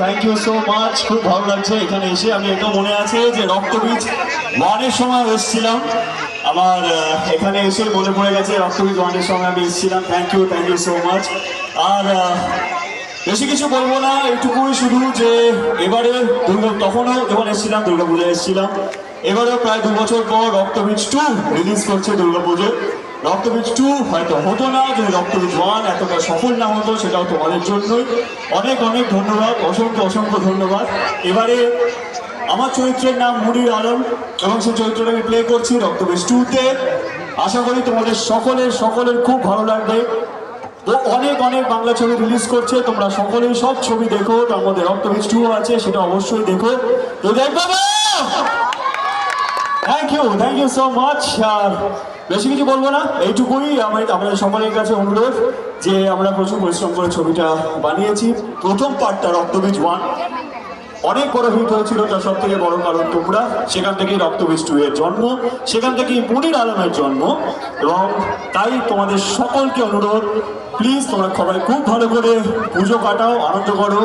Thank you so much খুব ভালো লাগছে এখানে এসে। আমি এটা মনে আছে যে রক্তবীজ ওয়ানের সময় এসেছিলাম। আমার এখানে এসে মনে পড়ে গেছে রক্তবীজ ওয়ানের সময় আমি এসেছিলাম। Thank you thank you so much আর বেশি কিছু বলব না। এইটুকুই শুধু যে এবারে দুর্গা তখনও যখন এসেছিলাম দুর্গা পুজোয় এসেছিলাম। এবারেও প্রায় দু বছর পর রক্তবীজ টু রিলিজ করছে দুর্গা পুজোয় রক্তবীজ টু হয়তো হতো না যদি রক্তবীজ ওয়ান এতটা সফল না হতো, সেটাও তোমাদের জন্যই। অনেক অনেক ধন্যবাদ, অসংখ্য অসংখ্য ধন্যবাদ। এবারে আমার চরিত্রের নাম মুনির আলম, এবং সেই চরিত্রটা আমি প্লে করছি রক্তবীজ টুতে আশা করি তোমাদের সকলের সকলের খুব ভালো লাগবে। অনেক অনেক বাংলা ছবি রিলিজ করছে, তোমরা সকলেই সব ছবি দেখো, তার মধ্যে রক্তবীজ টু আছে, সেটা অবশ্যই দেখো। তো দেখবে thank you thank you so much বেশি কিছু বলব না, এইটুকুই আমি আমাদের সকলের কাছে অনুরোধ যে আমরা প্রচুর পরিশ্রম করে ছবিটা বানিয়েছি। প্রথম পার্টটা রক্তবীজ ওয়ান অনেক বড় হিট হয়েছিল, তার সব থেকে বড় কারণ তোমরা সেখান থেকেই রক্তবীজ টু এর জন্ম, সেখান থেকেই মুনির আলমের জন্ম। এবং তাই তোমাদের সকলকে অনুরোধ প্লিজ তোমরা সবাই খুব ভালো করে পুজো কাটাও, আনন্দ করো।